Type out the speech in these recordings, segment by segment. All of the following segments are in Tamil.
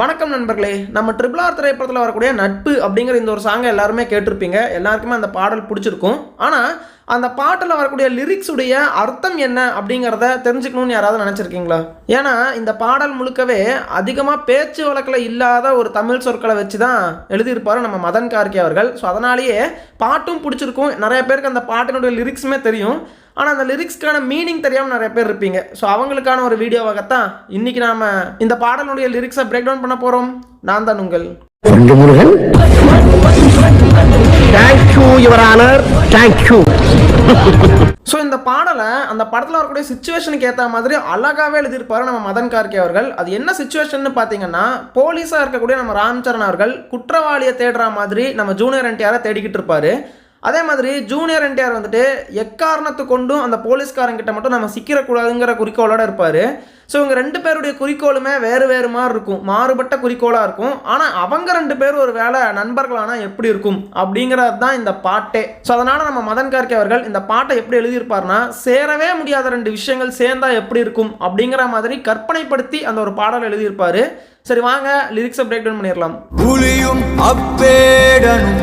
வணக்கம் நண்பர்களே நம்ம ட்ரிபிள் ஆர் திரைப்படத்தில் வரக்கூடிய நட்பு அப்படிங்கிற இந்த ஒரு சாங்கை எல்லாருமே கேட்டிருப்பீங்க. எல்லாருக்குமே அந்த பாடல் பிடிச்சிருக்கும். ஆனால் அந்த பாட்டில் வரக்கூடிய லிரிக்ஸ் உடைய அர்த்தம் என்ன அப்படிங்கிறத தெரிஞ்சுக்கணும்னு யாராவது நினச்சிருக்கீங்களா? ஏன்னா இந்த பாடல் முழுக்கவே அதிகமாக பேச்சு வழக்கில் இல்லாத ஒரு தமிழ் சொற்களை வச்சு தான் எழுதியிருப்பார் நம்ம மதன் கார்கே அவர்கள். ஸோ அதனாலேயே பாட்டும் பிடிச்சிருக்கும். நிறைய பேருக்கு அந்த பாட்டினுடைய லிரிக்ஸுமே தெரியும். ஆனால் அந்த லிரிக்ஸ்க்கான மீனிங் தெரியாமல் நிறைய பேர் இருப்பீங்க. ஸோ அவங்களுக்கான ஒரு வீடியோவாகத்தான் இன்னைக்கு நாம இந்த பாடலுடைய லிரிக்ஸை பிரேக் டவுன் பண்ண போகிறோம் நான் தான் உங்கள் ரெண்டு முருகன். தேங்க்யூ ஸோ இந்த பாடலை அந்த படத்தில் வரக்கூடிய சுச்சுவேஷனுக்கு ஏற்ற மாதிரி அழகாகவே எழுதியிருப்பாரு நம்ம மதன் கார்கே அவர்கள். அது என்ன சுச்சுவேஷன் பார்த்தீங்கன்னா போலீஸாக இருக்கக்கூடிய நம்ம ராம்சரண் அவர்கள் குற்றவாளியை தேடுற மாதிரி நம்ம ஜூனியர் என்டிஆரை தேடிக்கிட்டு இருப்பாரு. அதே மாதிரி ஜூனியர் என்டிஆர் வந்துட்டு எக்காரணத்து கொண்டும் அந்த போலீஸ்காரங்கிட்ட மட்டும் நம்ம சிக்கிடக்கூடாதுங்கிற குறிக்கோளோட இருப்பார். ஸோ இவங்க ரெண்டு பேருடைய குறிக்கோளுமே வேறு வேறு மாதிரி இருக்கும். மாறுபட்ட குறிக்கோளாக இருக்கும். ஆனால் அவங்க ரெண்டு பேரும் ஒரு வேலை நண்பர்களானால் எப்படி இருக்கும்? அப்படிங்கிறது தான் இந்த பாட்டே. ஸோ அதனால் நம்ம மதன் கார்கே அவர்கள் இந்த பாட்டை எப்படி எழுதியிருப்பார்னா சேரவே முடியாத ரெண்டு விஷயங்கள் சேர்ந்தால் எப்படி இருக்கும்? அப்படிங்கிற மாதிரி கற்பனைப்படுத்தி அந்த ஒரு பாடல் எழுதியிருப்பாரு. சரி வாங்க லிரிக்ஸை பிரேக் டவுன் பண்ணிடலாம். புலியும் அப்பேடனும்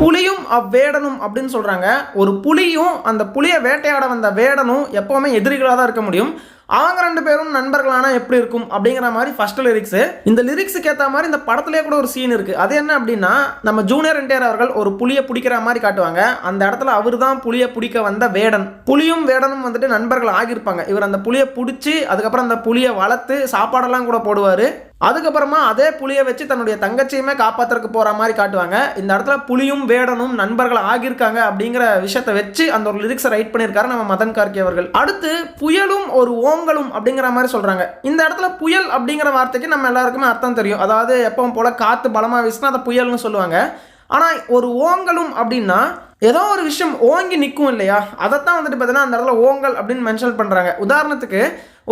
புலியும் அவ்வேடனும் அப்படின்னு சொல்கிறாங்க ஒரு புலியும் அந்த புலியை வேட்டையாட வந்த வேடனும் எப்போவுமே எதிரிகளாக தான் இருக்க முடியும். அவங்க ரெண்டு பேரும் நண்பர்களானா எப்படி இருக்கும் அப்படிங்கிற மாதிரி ஃபர்ஸ்ட் லிரிக்ஸ் இந்த லிரிக்ஸுக்கு ஏற்ற மாதிரி இந்த படத்துலேயே கூட ஒரு சீன் இருக்கு. அது என்ன அப்படின்னா நம்ம ஜூனியர் என்டிஆர் அவர்கள் ஒரு புலியை பிடிக்கிற மாதிரி காட்டுவாங்க. அந்த இடத்துல அவர் தான் புளியை பிடிக்க வந்த வேடன். புளியும் வேடனும் வந்துட்டு நண்பர்கள் ஆகியிருப்பாங்க. இவர் அந்த புளியை பிடிச்சி அதுக்கப்புறம் அந்த புளியை வளர்த்து சாப்பாடெல்லாம் கூட போடுவார். அதுக்கப்புறமா அதே புலியை வச்சு தன்னுடைய தங்கச்சியுமே காப்பாத்துறதுக்கு போற மாதிரி காட்டுவாங்க. இந்த இடத்துல புலியும் வேடனும் நண்பர்கள் ஆகியிருக்காங்க அப்படிங்கிற விஷயத்தை வச்சு அந்த ஒரு லிரிக்ஸை ரைட் பண்ணியிருக்காரு நம்ம மதன் கார்கே அவர்கள். அடுத்து புயலும் ஒரு ஓங்கலும் அப்படிங்கிற மாதிரி சொல்றாங்க. இந்த இடத்துல புயல் அப்படிங்கிற வார்த்தைக்கு நம்ம எல்லாருக்குமே அர்த்தம் தெரியும். அதாவது எப்பவும் போல காத்து பலமா வீசினா அதை புயல்னு சொல்லுவாங்க. ஆனால் ஒரு ஓங்கலும் அப்படின்னா ஏதோ ஒரு விஷயம் ஓங்கி நிற்கும் இல்லையா? அதைத்தான் வந்துட்டு பார்த்தீங்கன்னா அந்த இடத்துல ஓங்கல் அப்படின்னு மென்ஷன் பண்ணுறாங்க உதாரணத்துக்கு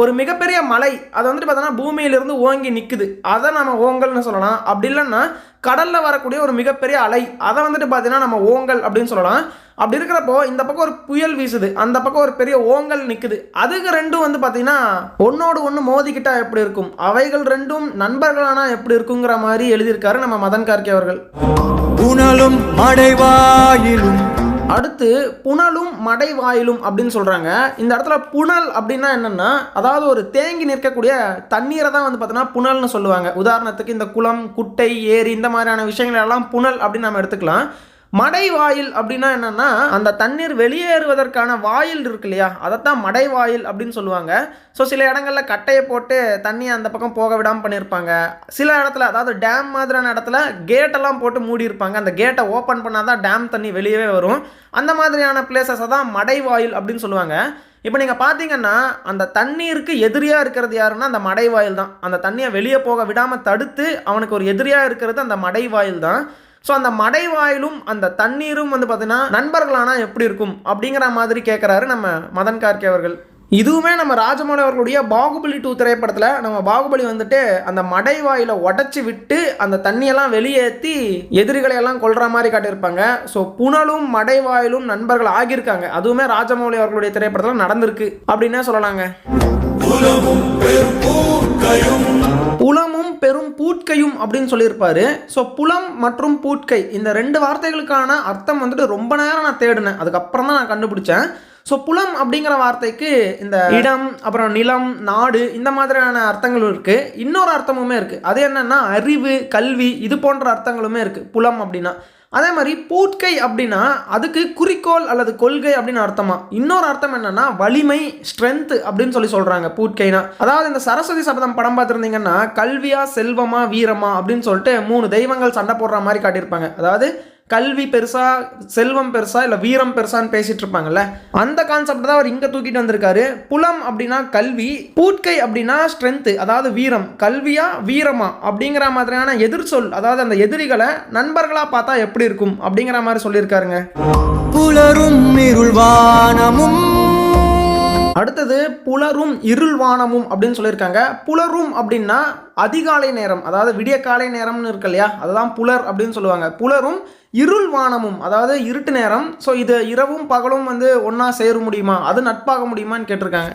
ஒரு மிகப்பெரிய மலை அது வந்துட்டு பார்த்தோன்னா பூமியிலிருந்து ஓங்கி நிற்குது அதை நம்ம ஓங்கல்னு சொல்லலாம். அப்படி இல்லைன்னா கடலில் வரக்கூடிய ஒரு மிகப்பெரிய அலை அதை வந்துட்டு பார்த்தீங்கன்னா நம்ம ஓங்கல் அப்படின்னு சொல்லலாம். அப்படி இருக்கிறப்போ இந்த பக்கம் ஒரு புயல் வீசுது. அந்த பக்கம் ஒரு பெரிய ஓங்கல் நிற்குது அதுக்கு ரெண்டும் வந்து பார்த்தீங்கன்னா ஒன்னோடு ஒன்று மோதிக்கிட்டா எப்படி இருக்கும்? அவைகள் ரெண்டும் நண்பர்களானா எப்படி இருக்குங்கிற மாதிரி எழுதியிருக்காரு நம்ம மதன் கார்கே அவர்கள். புனலும் மடைவாயிலும் அடுத்து புனலும் மடைவாயிலும் அப்படின்னு சொல்கிறாங்க இந்த இடத்துல புனல் அப்படின்னா என்னென்னா அதாவது ஒரு தேங்கி நிற்கக்கூடிய தண்ணீரை தான் வந்து பார்த்தோன்னா புனல்னு சொல்லுவாங்க. உதாரணத்துக்கு இந்த குளம் குட்டை ஏரி இந்த மாதிரியான விஷயங்கள் எல்லாம் புனல் அப்படின்னு நம்ம எடுத்துக்கலாம். மடைவாயில் அப்படின்னா என்னன்னா அந்த தண்ணீர் வெளியேறுவதற்கான வாயில் இருக்கு இல்லையா? அதைத்தான் மடைவாயில் அப்படின்னு சொல்லுவாங்க. ஸோ சில இடங்களில் கட்டையை போட்டு தண்ணியை அந்த பக்கம் போக விடாமல் பண்ணியிருப்பாங்க. சில இடத்துல அதாவது டேம் மாதிரியான இடத்துல கேட்டெல்லாம் போட்டு மூடி இருப்பாங்க அந்த கேட்டை ஓப்பன் பண்ணால் தான் டேம் தண்ணி வெளியவே வரும். அந்த மாதிரியான பிளேசஸை தான் மடைவாயில் அப்படின்னு சொல்லுவாங்க. இப்போ நீங்கள் பார்த்தீங்கன்னா அந்த தண்ணீருக்கு எதிரியாக இருக்கிறது யாருன்னா அந்த மடைவாயில் தான் அந்த தண்ணியை வெளியே போக விடாமல் தடுத்து அவனுக்கு ஒரு எதிரியாக இருக்கிறது அந்த மடைவாயில் தான் ஸோ அந்த மடைவாயிலும் அந்த தண்ணீரும் வந்து பார்த்தீங்கன்னா நண்பர்களானா எப்படி இருக்கும் அப்படிங்கிற மாதிரி கேட்குறாரு நம்ம மதன் கார்கே அவர்கள். இதுவுமே நம்ம ராஜமௌலி அவர்களுடைய பாகுபலி டூ திரைப்படத்தில் நம்ம பாகுபலி வந்துட்டு அந்த மடைவாயில உடச்சி விட்டு அந்த தண்ணியெல்லாம் வெளியேற்றி எதிரிகளை எல்லாம் மாதிரி காட்டியிருப்பாங்க. ஸோ புனலும் மடைவாயிலும் நண்பர்கள் ஆகியிருக்காங்க. அதுவுமே ராஜமௌலி அவர்களுடைய திரைப்படத்தில் நடந்திருக்கு அப்படின்னே சொல்லலாங்க. பெரும் பூட்கையும் அப்படின்னு சொல்லியிருப்பாரு. ஸோ புலம் மற்றும் பூட்கை இந்த ரெண்டு வார்த்தைகளுக்கான அர்த்தம் வந்துட்டு ரொம்ப நேரம் நான் தேடினேன். அதுக்கப்புறம் தான் நான் கண்டுபிடிச்சேன். ஸோ புலம் அப்படிங்கிற வார்த்தைக்கு இந்த இடம் அப்புறம் நிலம் நாடு இந்த மாதிரியான அர்த்தங்கள் இருக்கு. இன்னொரு அர்த்தமுமே இருக்கு. அது என்னன்னா அறிவு கல்வி இது போன்ற அர்த்தங்களுமே இருக்கு. புலம் அப்படின்னா. அதே மாதிரி பூட்கை அப்படின்னா அதுக்கு குறிக்கோள் அல்லது கொள்கை அப்படின்னு அர்த்தமா. இன்னொரு அர்த்தம் என்னன்னா வலிமை ஸ்ட்ரென்த் அப்படின்னு சொல்லி சொல்றாங்க பூட்கைனா அதாவது இந்த சரஸ்வதி சபதம் படம் பார்த்துருந்தீங்கன்னா கல்வியா செல்வமா வீரமா அப்படின்னு சொல்லிட்டு மூணு தெய்வங்கள் சண்டை போடுற மாதிரி காட்டியிருப்பாங்க. அதாவது கல்வி பெருசா செல்வம் பெருசா இல்லை வீரம் பெருசான்னு பேசிட்டு இருப்பாங்கல்ல அந்த கான்செப்ட் தான் அவர் இங்கே தூக்கிட்டு வந்திருக்காரு. புலம் அப்படின்னா கல்வி பூட்கை அப்படின்னா ஸ்ட்ரென்த்து அதாவது வீரம். கல்வியா வீரமா? அப்படிங்கிற மாதிரியான எதிர் சொல் அதாவது அந்த எதிரிகளை நண்பர்களாக பார்த்தா எப்படி இருக்கும்? அப்படிங்கிற மாதிரி சொல்லியிருக்காருங்க. புலரும் இருள்வானமும் அடுத்தது புலரும் இருள்வானமும் அப்படின்னு சொல்லியிருக்காங்க. புலரும் அப்படின்னா அதிகாலை நேரம் அதாவது விடிய காலை நேரம்னு இருக்கு இல்லையா? அதுதான் புலர் அப்படின்னு சொல்லுவாங்க. புலரும் இருள் வானமும் அதாவது இருட்டு நேரம். ஸோ இது இரவும் பகலும் வந்து ஒன்றா சேர முடியுமா? அது நட்பாக முடியுமான்னு கேட்டிருக்காங்க.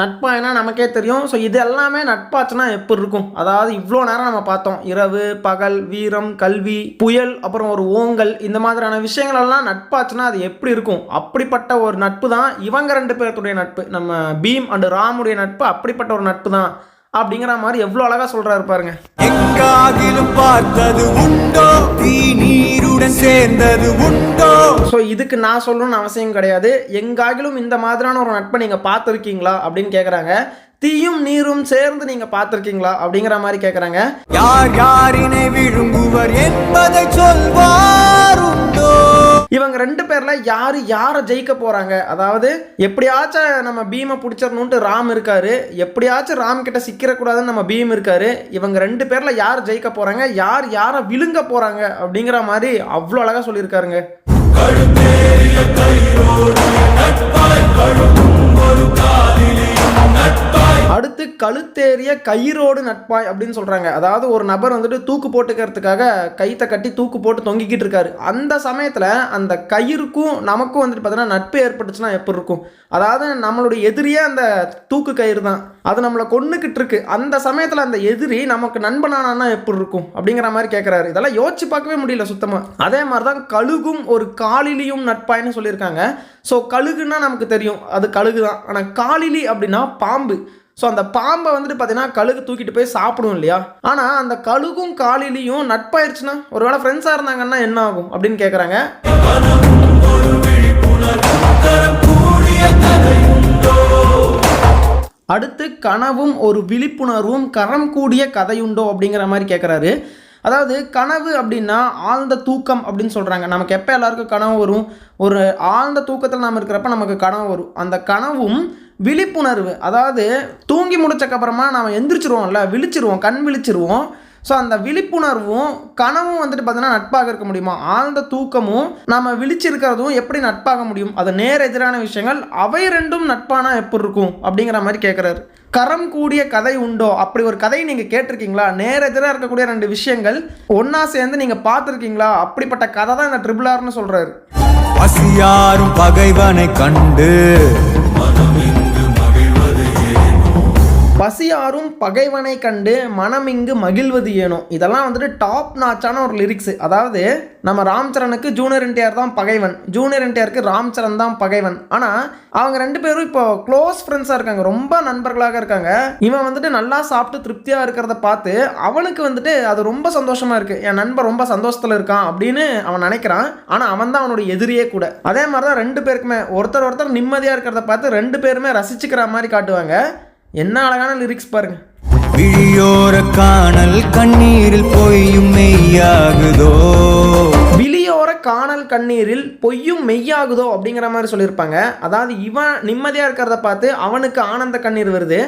நட்பாயினா நமக்கே தெரியும். ஸோ இது எல்லாமே நட்பாச்சுன்னா எப்படி இருக்கும்? அதாவது இவ்வளோ நேரம் நம்ம பார்த்தோம். இரவு பகல் வீரம் கல்வி புயல் அப்புறம் ஒரு ஓங்கல் இந்த மாதிரியான விஷயங்கள் எல்லாம் நட்பாச்சுன்னா அது எப்படி இருக்கும்? அப்படிப்பட்ட ஒரு நட்பு தான் இவங்க ரெண்டு பேர்த்துடைய நட்பு. நம்ம பீம் அண்ட் ராமுடைய நட்பு அப்படிப்பட்ட ஒரு நட்பு தான். அப்படிங்கிற மாதிரி எவ்வளோ அழகாக சொல்கிறாரு பாருங்க. எங்காகிலும் பார்த்தது உண்டோ? தீ நீருடன் சேர்ந்தது உண்டோ? ஸோ இதுக்கு நான் சொல்லணும்னு அவசியம் கிடையாது. எங்காகிலும் இந்த மாதிரியான ஒரு நட்பை நீங்கள் பார்த்துருக்கீங்களா அப்படின்னு கேட்குறாங்க தீயும் நீரும் சேர்ந்து நீங்கள் பார்த்துருக்கீங்களா அப்படிங்கிற மாதிரி கேட்குறாங்க யார் யாரினை விழுங்குவர் என்பதை சொல்வார் உண்டோ? இவங்க ரெண்டு பேர்ல யாரு யாரை ஜெயிக்க போறாங்க? அதாவது எப்படியாச்சும் நம்ம பீமை பிடிச்சிடணுன்ட்டு ராம் இருக்காரு. எப்படியாச்சும் ராம் கிட்ட சிக்கிடக்கூடாதுன்னு நம்ம பீம் இருக்காரு. இவங்க ரெண்டு பேர்ல யார் ஜெயிக்க போறாங்க? யார் யாரை விழுங்க போறாங்க? அப்படிங்கிற மாதிரி அவ்வளோ அழகா சொல்லியிருக்காருங்க. அடுத்து கழுத்தேறிய கயிறோடு நட்பாய் அப்படின்னு சொல்கிறாங்க அதாவது ஒரு நபர் வந்துட்டு தூக்கு போட்டுக்கிறதுக்காக கைத்தை கட்டி தூக்கு போட்டு தொங்கிக்கிட்டு இருக்காரு. அந்த சமயத்தில் அந்த கயிறுக்கும் நமக்கும் வந்துட்டு பார்த்தீங்கன்னா நட்பு ஏற்பட்டுச்சுன்னா எப்படி இருக்கும்? அதாவது நம்மளுடைய எதிரியே அந்த தூக்கு கயிறு தான். அது நம்மளை கொண்டுக்கிட்டு இருக்கு அந்த சமயத்தில் அந்த எதிரி நமக்கு நண்பனானா எப்படி இருக்கும் அப்படிங்கிற மாதிரி கேட்குறாரு இதெல்லாம் யோசிச்சு பார்க்கவே முடியல சுத்தமாக அதே மாதிரி தான் கழுகும் ஒரு காலிலியும் நட்பாயின்னு சொல்லியிருக்காங்க. ஸோ கழுகுன்னா நமக்கு தெரியும். அது கழுகு தான் ஆனால் காலிலி அப்படின்னா பாம்பு. ஸோ அந்த பாம்பை வந்துட்டு பார்த்தீங்கன்னா கழுகு தூக்கிட்டு போய் சாப்பிடும் இல்லையா? ஆனால் அந்த கழுகும் காலிலையும் நட்பாயிருச்சுன்னா ஒருவேளை ஃப்ரெண்ட்ஸாக இருந்தாங்கன்னா என்ன ஆகும் அப்படின்னு கேட்குறாங்க அடுத்து கனவும் ஒரு விழிப்புணர்வும் கரம் கூடிய கதையுண்டோ அப்படிங்கிற மாதிரி கேட்குறாரு அதாவது கனவு அப்படின்னா ஆழ்ந்த தூக்கம் அப்படின்னு சொல்கிறாங்க நமக்கு எப்போ எல்லாருக்கும் கனவு வரும்? ஒரு ஆழ்ந்த தூக்கத்தில் நாம் இருக்கிறப்ப நமக்கு கனவு வரும். அந்த கனவும் விழிப்புணர்வு. அதாவது தூங்கி முடிச்சக்கப்புறமா நாம் எந்திரிச்சிருவோம்ல விழிச்சிருவோம் கண் விழிச்சிருவோம். ஸோ அந்த விழிப்புணர்வும் கனவும் வந்துட்டு பார்த்தீங்கன்னா நட்பாக இருக்க முடியுமா? ஆழ்ந்த தூக்கமும் நம்ம விழிச்சிருக்கிறதும் எப்படி நட்பாக முடியும்? அது நேர் எதிரான விஷயங்கள் அவை ரெண்டும் நட்பானா எப்படி இருக்கும்? அப்படிங்கிற மாதிரி கேட்குறாரு கரம் கூடிய கதை உண்டோ? அப்படி ஒரு கதையை நீங்கள் கேட்டிருக்கீங்களா? நேர் எதிராக இருக்கக்கூடிய ரெண்டு விஷயங்கள் ஒன்றா சேர்ந்து நீங்கள் பார்த்துருக்கீங்களா? அப்படிப்பட்ட கதை தான் இந்த ட்ரிபிள் ஆர்னு சொல்கிறாரு பசியாரும் பகைவனை கண்டு பசியாரும் பகைவனை கண்டு மனம் இங்கு மகிழ்வது ஏனோ? இதெல்லாம் வந்துட்டு டாப் நாச்சான ஒரு லிரிக்ஸ் அதாவது நம்ம ராம்சரனுக்கு ஜூனியர் என்டிஆர் தான் பகைவன். ஜூனியர் என்டிஆருக்கு ராம்சரன் தான் பகைவன். ஆனால் அவங்க ரெண்டு பேரும் இப்போ க்ளோஸ் ஃப்ரெண்ட்ஸாக இருக்காங்க. ரொம்ப நண்பர்களாக இருக்காங்க. இவன் வந்துட்டு நல்லா சாப்பிட்டு திருப்தியாக இருக்கிறத பார்த்து அவனுக்கு வந்துட்டு அது ரொம்ப சந்தோஷமாக இருக்குது என் நண்பன் ரொம்ப சந்தோஷத்தில் இருக்கான் அப்படின்னு அவன் நினைக்கிறான். ஆனால் அவன் தான் அவனுடைய எதிரியே கூட. அதே மாதிரி தான் ரெண்டு பேருக்குமே. ஒருத்தர் ஒருத்தர் நிம்மதியாக இருக்கிறத பார்த்து ரெண்டு பேருமே ரசிச்சுக்கிற மாதிரி காட்டுவாங்க. என்ன அழகான லிரிக்ஸ் பாருங்க. விழியோர காணல் கண்ணீரில் பொய்யும் மெய்யாகுதோ? விழியோர காணல் கண்ணீரில் பொய்யும் மெய்யாகுதோ அப்படிங்கிற மாதிரி சொல்லியிருப்பாங்க. அதாவது இவன் நிம்மதியாக இருக்கிறத பார்த்து அவனுக்கு ஆனந்த கண்ணீர் வருது.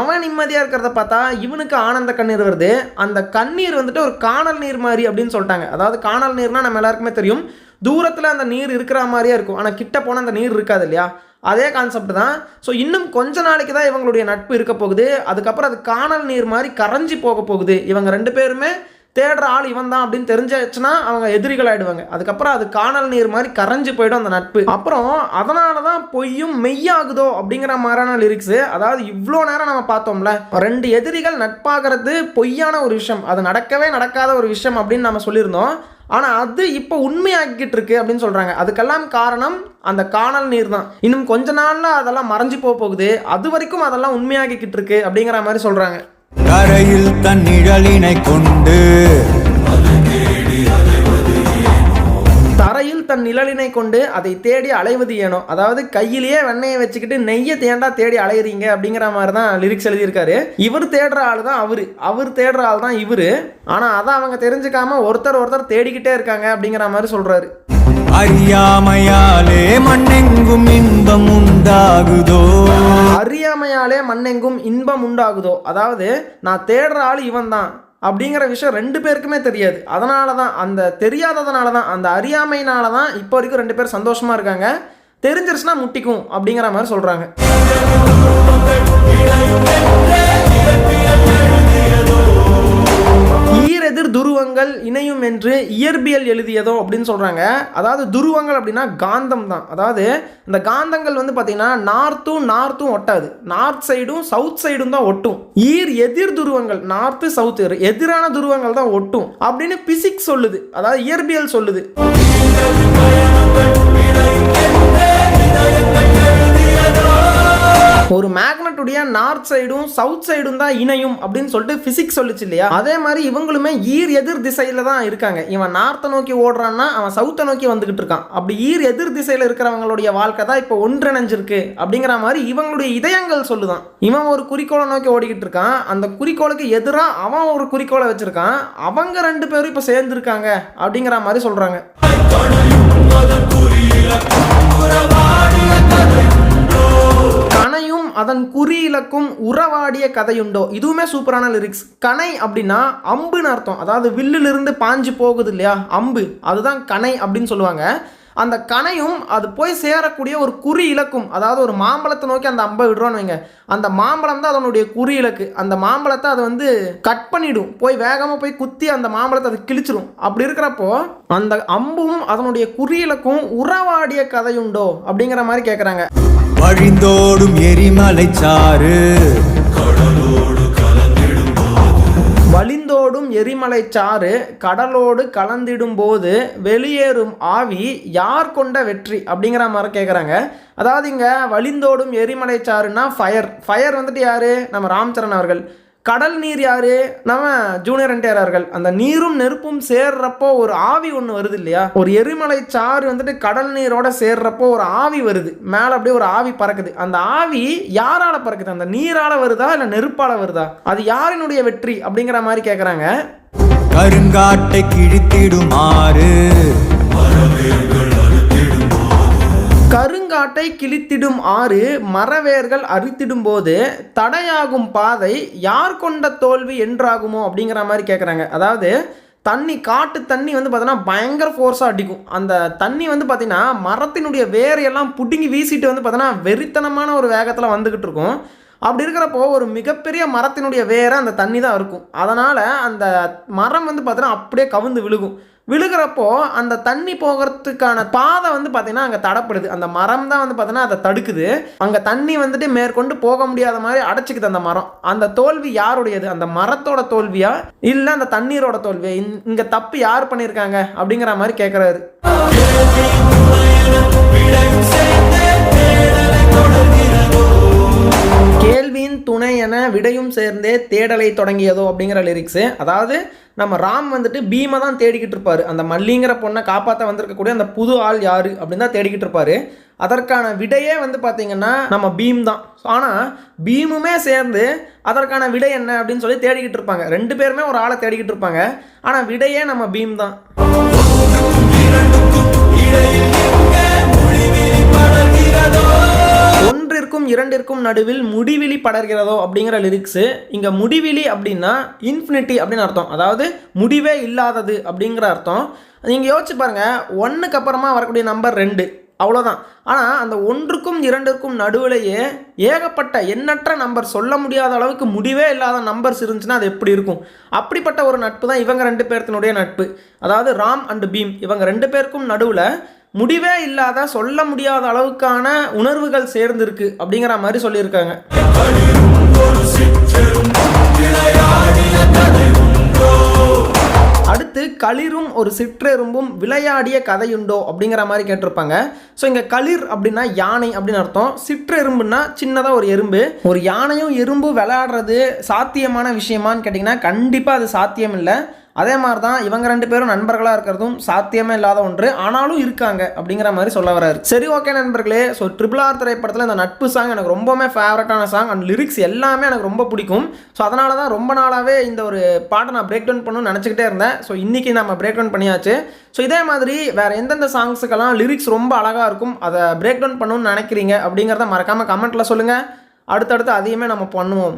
அவன் நிம்மதியாக இருக்கிறத பார்த்தா இவனுக்கு ஆனந்த கண்ணீர் வருது. அந்த கண்ணீர் வந்துட்டு ஒரு காணல் நீர் மாதிரி அப்படின்னு சொல்லிட்டாங்க. அதாவது காணல் நீர்னா நம்ம எல்லாருக்குமே தெரியும். தூரத்தில் அந்த நீர் இருக்கிற மாதிரியே இருக்கும். ஆனால் கிட்ட போனால் அந்த நீர் இருக்காது இல்லையா? அதே கான்செப்ட் தான். ஸோ இன்னும் கொஞ்ச நாளைக்கு தான் இவங்களுடைய நட்பு இருக்க போகுது. அதுக்கப்புறம் அது காணல் நீர் மாதிரி கரைஞ்சி போக போகுது. இவங்க ரெண்டு பேருமே தேடுற ஆள் இவன் தான் அப்படின்னு தெரிஞ்சாச்சுன்னா அவங்க எதிரிகள் ஆயிடுவாங்க. அதுக்கப்புறம் அது காணல் நீர் மாதிரி கரைஞ்சு போயிடும் அந்த நட்பு. அப்புறம் அதனால தான் பொய்யும் மெய்யாகுதோ அப்படிங்கிற மாதிரியான லிரிக்ஸ் அதாவது இவ்வளோ நேரம் நம்ம பார்த்தோம்ல. ரெண்டு எதிரிகள் நட்பாகிறது பொய்யான ஒரு விஷயம். அது நடக்கவே நடக்காத ஒரு விஷயம் அப்படின்னு நம்ம சொல்லியிருந்தோம். ஆனால் அது இப்போ உண்மையாக்கிட்டு இருக்கு அப்படின்னு சொல்கிறாங்க அதுக்கெல்லாம் காரணம் அந்த காணல் நீர் தான். இன்னும் கொஞ்ச நாளில் அதெல்லாம் மறைஞ்சு போக போகுது. அது வரைக்கும் அதெல்லாம் உண்மையாக்கிக்கிட்டு இருக்கு அப்படிங்கிற மாதிரி சொல்கிறாங்க கரையில் தன் நிழலினை கொண்டு தன் நிழலினை கொண்டு அதை தேடி அலைவது ஏனோ? அதாவது கையிலேயே வெண்ணெயை வச்சுக்கிட்டு நெய்யை தேண்டா தேடி அலையிறீங்க அப்படிங்கிற மாதிரி தான் லிரிக்ஸ் எழுதியிருக்காரு. இவர் தேடுற ஆள் தான் அவரு. அவர் தேடுற ஆள் தான் இவரு. ஆனால் அதை அவங்க தெரிஞ்சுக்காம ஒருத்தர் ஒருத்தர் தேடிக்கிட்டே இருக்காங்க அப்படிங்கிற மாதிரி சொல்றாரு. அறியாமையாலே மண்ணெங்கும் இன்பம் உண்டாகுதோ? அறியாமையாலே மண்ணெங்கும் இன்பம் உண்டாகுதோ? அதாவது நான் தேடுற ஆள் இவன் தான் அப்படிங்கிற விஷயம் ரெண்டு பேருக்குமே தெரியாது. அதனால தான் அந்த தெரியாததுனால தான் அந்த அறியாமையினால தான் இப்போ வரைக்கும் ரெண்டு பேரும் சந்தோஷமாக இருக்காங்க. தெரிஞ்சிருச்சுன்னா முட்டிக்கும் அப்படிங்கிற மாதிரி சொல்கிறாங்க எதிர் துருவங்கள் இணையும் என்று இயற்பியல் எழுதியதோ அப்படின்னு சொல்கிறாங்க அதாவது துருவங்கள் அப்படின்னா காந்தம் தான். அதாவது இந்த காந்தங்கள் வந்து பார்த்தீங்கன்னா நார்த்தும் நார்த்தும் ஒட்டாது. நார்த் சைடும் சவுத் சைடும் தான் ஒட்டும். ஈர் எதிர் துருவங்கள் நார்த்து சவுத் எதிரான துருவங்கள் தான் ஒட்டும் அப்படின்னு பிசிக்ஸ் சொல்லுது. அதாவது இயற்பியல் சொல்லுது. ஒரு மேக்னட்டுடைய நார்த் சைடும் சவுத் சைடும் தான் இணையும் அப்படின்னு சொல்லிட்டு பிசிக்ஸ் சொல்லுச்சு இல்லையா? அதே மாதிரி இவங்களுமே ஈர் எதிர் திசையில தான் இருக்காங்க. இவன் நார்த்தை நோக்கி ஓடுறான்னா அவன் சவுத்தை நோக்கி வந்துகிட்டு இருக்கான். அப்படி ஈர் எதிர் திசையில இருக்கிறவங்களுடைய வாழ்க்கை தான் இப்போ ஒன்றிணைஞ்சிருக்கு அப்படிங்கிற மாதிரி இவங்களுடைய இதயங்கள் சொல்லுதான். இவன் ஒரு குறிக்கோளை நோக்கி ஓடிக்கிட்டு இருக்கான். அந்த குறிக்கோளுக்கு எதிராக அவன் ஒரு குறிக்கோளை வச்சிருக்கான். அவங்க ரெண்டு பேரும் இப்போ சேர்ந்துருக்காங்க அப்படிங்கிற மாதிரி சொல்றாங்க. கனையும் அதன் குறி இலக்கும் உறவாடிய கதையுண்டோ? இதுவுமே சூப்பரான லிரிக்ஸ் கனை அப்படின்னா அம்புன்னு அர்த்தம். அதாவது வில்லிலிருந்து பாஞ்சு போகுது இல்லையா? அம்பு. அதுதான் கனை அப்படின்னு சொல்லுவாங்க. அந்த கனையும் அது போய் சேரக்கூடிய ஒரு குறி இலக்கும். அதாவது ஒரு மாம்பழத்தை நோக்கி அந்த அம்பை விடுறோன்னு வைங்க. அந்த மாம்பழம் தான் அதனுடைய குறி இலக்கு. அந்த மாம்பழத்தை அது வந்து கட் பண்ணிடும். போய் வேகமாக போய் குத்தி அந்த மாம்பழத்தை அது கிழிச்சிடும் அப்படி இருக்கிறப்போ அந்த அம்பும் அதனுடைய குறி இலக்கும் உறவாடிய கதையுண்டோ? அப்படிங்கிற மாதிரி கேட்குறாங்க வழிந்தோடும் எரிமலை சாறு. வழிந்தோடும் எரிமலை சாறு கடலோடு கலந்திடும் போது வெளியேறும் ஆவி யார் கொண்ட வெற்றி அப்படிங்கிற மாதிரி கேட்குறாங்க அதாவது இங்கே வழிந்தோடும் எரிமலை சாறுனா ஃபயர் ஃபயர் வந்துட்டு யாரு? நம்ம ராம்சரண் அவர்கள். கடல் நீர் யாரு? நம்ம ஜூனியர் என்டிஆர் அவர்கள் அந்த நீரும் நெருப்பும் சேர்றப்போ ஒரு ஆவி ஒன்று வருது இல்லையா? ஒரு எரிமலை சாறு வந்துட்டு கடல் நீரோட சேர்றப்போ ஒரு ஆவி வருது. மேலே அப்படியே ஒரு ஆவி பறக்குது. அந்த ஆவி யாரால பறக்குது? அந்த நீரால வருதா இல்லை நெருப்பால வருதா? அது யாரினுடைய வெற்றி அப்படிங்கிற மாதிரி கேட்குறாங்க கருங்காட்டை கிழித்திடுமாறு. கருங்காட்டை கிழித்திடும் ஆறு மரவேர்கள் அறுத்திடும் போது தடையாகும் பாதை யார் கொண்ட தோல்வி என்றாகுமோ அப்படிங்கிற மாதிரி கேட்குறாங்க அதாவது தண்ணி காட்டு தண்ணி வந்து பார்த்தோன்னா பயங்கர ஃபோர்ஸாக அடிக்கும். அந்த தண்ணி வந்து பார்த்திங்கன்னா மரத்தினுடைய வேரையெல்லாம் பிடுங்கி வீசிட்டு வந்து பார்த்தோன்னா வெறித்தனமான ஒரு வேகத்தில் வந்துக்கிட்டு இருக்கும். அப்படி இருக்கிறப்போ ஒரு மிகப்பெரிய மரத்தினுடைய வேரை அந்த தண்ணி தான் இருக்கும் அதனால் அந்த மரம் வந்து பார்த்தோன்னா அப்படியே கவுந்து விழுகும். விழுகிறப்போ அந்த தண்ணி போகிறதுக்கான பாதை வந்து பார்த்தீங்கன்னா அங்கே தடப்படுது. அந்த மரம் தான் வந்து பார்த்தீங்கன்னா அதை தடுக்குது. அங்கே தண்ணி வந்துட்டு மேற்கொண்டு போக முடியாத மாதிரி அடைச்சிக்குது அந்த மரம். அந்த தோல்வி யாருடையது? அந்த மரத்தோட தோல்வியா? இல்லை அந்த தண்ணீரோட தோல்வியா? இங்கே தப்பு யார் பண்ணியிருக்காங்க அப்படிங்கிற மாதிரி கேட்குறாரு விடையும் சேர்ந்தே தேடலை தொடங்கியதோ அப்படிங்கிற லிரிக்ஸு அதாவது நம்ம ராம் வந்துட்டு பீமை தான் தேடிக்கிட்டு இருப்பாரு. அந்த மல்லிங்கிற பொண்ணை காப்பாற்ற வந்திருக்கக்கூடிய அந்த புது ஆள் யாரு அப்படின்னு தான் தேடிக்கிட்டு இருப்பாரு. அதற்கான விடையே வந்து பார்த்தீங்கன்னா நம்ம பீம் தான். ஆனால் பீமுமே சேர்ந்து அதற்கான விடை என்ன அப்படின்னு சொல்லி தேடிக்கிட்டு இருப்பாங்க. ரெண்டு பேருமே ஒரு ஆளை தேடிக்கிட்டு இருப்பாங்க. ஆனால் விடையே நம்ம பீம் தான். இரண்டிற்கும் நடுவில் முடிவிலி படர்கிறதோ அப்படிங்கிற லிரிக்ஸு இங்கே முடிவிலி அப்படின்னா இன்ஃபினிட்டி அப்படின்னு அர்த்தம். அதாவது முடிவே இல்லாதது அப்படிங்கிற அர்த்தம். நீங்கள் யோசிச்சு பாருங்க ஒன்றுக்கு அப்புறமா வரக்கூடிய நம்பர் ரெண்டு. அவ்வளோதான் ஆனால் அந்த ஒன்றுக்கும் இரண்டிற்கும் நடுவிலேயே ஏகப்பட்ட எண்ணற்ற நம்பர் சொல்ல முடியாத அளவுக்கு முடிவே இல்லாத நம்பர்ஸ் இருந்துச்சுன்னா அது எப்படி இருக்கும்? அப்படிப்பட்ட ஒரு நட்பு தான் இவங்க ரெண்டு பேர்த்தினுடைய நட்பு. அதாவது ராம் அண்ட் பீம். இவங்க ரெண்டு பேருக்கும் நடுவில் முடிவே இல்லாத சொல்ல முடியாத அளவுக்கான உணர்வுகள் சேர்ந்திருக்கு அப்படிங்கிற மாதிரி சொல்லியிருக்காங்க. அடுத்து களிரும் ஒரு சிற்றெரும்பும் விளையாடிய கதையுண்டோ அப்படிங்கிற மாதிரி கேட்டிருப்பாங்க. ஸோ இங்கே களிர் அப்படின்னா யானை அப்படின்னு அர்த்தம். சிற்றெரும்புன்னா சின்னதாக ஒரு எறும்பு. ஒரு யானையும் எறும்பும் விளையாடுறது சாத்தியமான விஷயமான்னு கேட்டிங்கன்னா கண்டிப்பாக அது சாத்தியம் இல்லை அதே மாதிரி தான் இவங்க ரெண்டு பேரும் நண்பர்களாக இருக்கிறதும் சாத்தியமே இல்லாத ஒன்று. ஆனாலும் இருக்காங்க அப்படிங்கிற மாதிரி சொல்ல வராரு. சரி ஓகே நண்பர்களே. ஸோ ட்ரிபிள் ஆர் திரைப்படத்தில் இந்த நட்பு சாங் எனக்கு ரொம்பவுமே ஃபேவரட்டான சாங் அண்ட் லிரிக்ஸ் எல்லாமே எனக்கு ரொம்ப பிடிக்கும். ஸோ அதனால தான் ரொம்ப நாளாகவே இந்த ஒரு பாட்டை நான் பிரேக் டவுன் பண்ணணும்னு நினச்சிக்கிட்டே இருந்தேன். ஸோ இன்றைக்கி நம்ம பிரேக் டவுன் பண்ணியாச்சு. ஸோ இதே மாதிரி வேறு எந்தெந்த சாங்ஸுக்கெல்லாம் லிரிக்ஸ் ரொம்ப அழகாக இருக்கும் அதை பிரேக் டவுன் பண்ணணும்னு நினைக்கிறீங்க அப்படிங்கிறத மறக்காமல் கமெண்ட்டில் சொல்லுங்கள் அடுத்தடுத்து அதையுமே நம்ம பண்ணுவோம்.